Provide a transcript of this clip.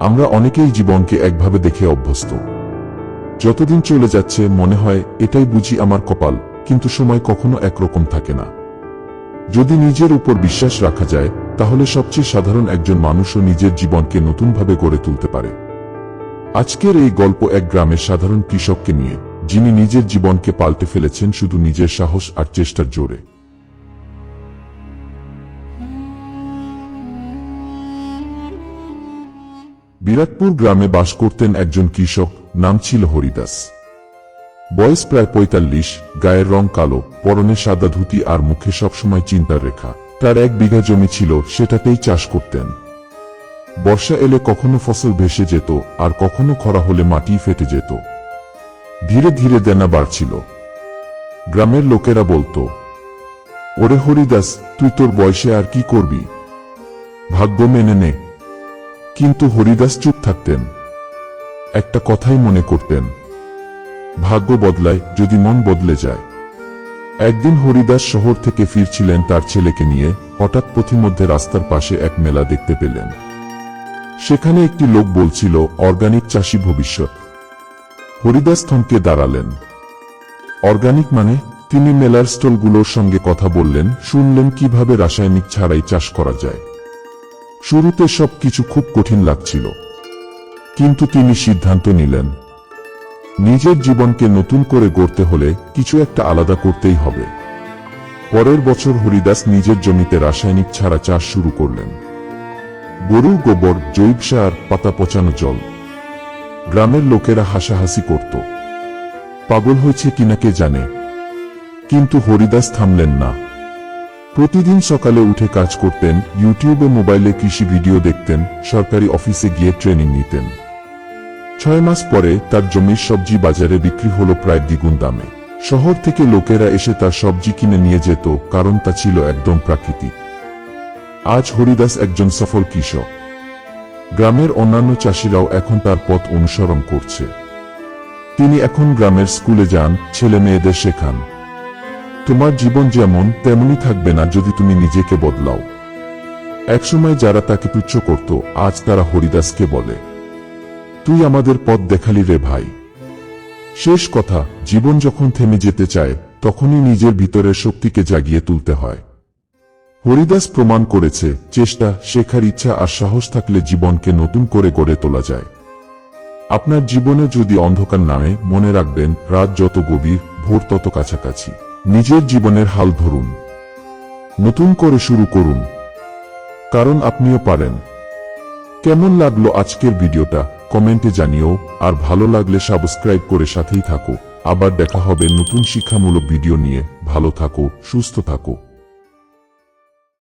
আমরা অনেকেই জীবনকে একভাবে দেখে অভ্যস্ত। যতদিন চলে যাচ্ছে, মনে হয়, এটাই বুঝি আমার কপাল, কিন্তু সময় কখনো একরকম থাকে না। যদি নিজের উপর বিশ্বাস রাখা যায়, তাহলে সবচেয়ে সাধারণ একজন মানুষও নিজের জীবনকে নতুনভাবে গড়ে তুলতে পারে। আজকের এই গল্প এক গ্রামের সাধারণ কৃষককে নিয়ে, যিনি নিজের জীবনকে পাল্টে ফেলেছেন শুধু নিজের সাহস আর চেষ্টার জোরে। বিরাটপুর গ্রামে বাস করতেন একজন কৃষক, নাম ছিল হরিদাস। বয়স প্রায় পঁয়তাল্লিশ, গায়ের রং কালো, পরনে সাদা ধুতি আর মুখে সবসময় চিন্তার রেখা। তার এক বিঘা জমি ছিল, সেটাতেই চাষ করতেন। বর্ষা এলে কখনো ফসল ভেসে যেত, আর কখনো খরা হলে মাটি ফেটে যেত। ধীরে ধীরে দেনা বাড়ছিল। গ্রামের লোকেরা বলতো, ওরে হরিদাস, তুই তোর বয়সে আর কি করবি? ভাগ্য মেনে নে। কিন্তু হরিদাস চুপ থাকতেন। একটা কথাই মনে করতেন, ভাগ্য বদলায় যদি মন বদলে যায়। একদিন হরিদাস শহর থেকে ফিরছিলেন তার ছেলেকে নিয়ে, হঠাৎ পথিমধ্যে রাস্তার পাশে এক মেলা দেখতে পেলেন। সেখানে একটি লোক বলছিল, অর্গানিক চাষি ভবিষ্যৎ। হরিদাস থমকে দাঁড়ালেন। অর্গানিক মানে? তিনি মেলার স্টলগুলোর সঙ্গে কথা বললেন, শুনলেন কীভাবে রাসায়নিক ছাড়াই চাষ করা যায়। শুরুতে সবকিছু খুব কঠিন লাগছিল। কিন্তু তিনি সিদ্ধান্ত নিলেন, নিজের জীবনকে নতুন করে গড়তে হলে কিছু একটা আলাদা করতেই হবে। পরের বছর হরিদাস নিজের জমিতে রাসায়নিক ছাড়া চাষ শুরু করলেন। গরুর গোবর, জৈব সার, পাতা পচানো জল। গ্রামের লোকেরা হাসাহাসি করত। পাগল হয়েছে কিনা কে জানে। কিন্তু হরিদাস থামলেন না। প্রতিদিন সকালে উঠে কাজ করতেন ইউটিউবে মোবাইলে কৃষি ভিডিও দেখতেন, সরকারি অফিসে গিয়ে ট্রেনিং নিতেন। ছয় মাস পরে তার জমির সবজি বাজারে বিক্রি হলো প্রায় দ্বিগুণ দামে। শহর থেকে লোকেরা এসে তার সবজি কিনে নিয়ে যেত, কারণ তা ছিল একদম প্রাকৃতিক। আজ হরিদাস একজন সফল কৃষক। গ্রামের অন্যান্য চাষিরাও এখন তার পথ অনুসরণ করছে। তিনি এখন গ্রামের স্কুলে যান, ছেলে মেয়েদের শেখান। তোমার জীবন যেমন তেমনই থাকবে না যদি তুমি নিজেকে বদলাও। একসময় যারা তাকে তুচ্ছ করত, আজ তারা হরিদাসকে বলে, তুই আমাদের পথ দেখালি রে ভাই। শেষ কথা, জীবন যখন থেমে যেতে চায়, তখনই নিজের ভিতরের শক্তিকে জাগিয়ে তুলতে হয়। হরিদাস প্রমাণ করেছে, চেষ্টা, শেখার ইচ্ছা আর সাহস থাকলে জীবনকে নতুন করে গড়ে তোলা যায়। আপনার জীবনে যদি অন্ধকার নামে মনে রাখবেন, রাত যত গভীর, ভোর তত কাছাকাছি। নিজের জীবনের হাল ধরুন। নতুন করে শুরু করুন। কারণ আপনিও পারেন। কেমন লাগল আজকের ভিডিওটা? কমেন্টে জানিও। আর ভালো লাগলে সাবস্ক্রাইব করে সাথেই থাকো। আবার দেখা হবে নতুন শিক্ষামূলক ভিডিও নিয়ে। ভালো থাকো, সুস্থ থাকো।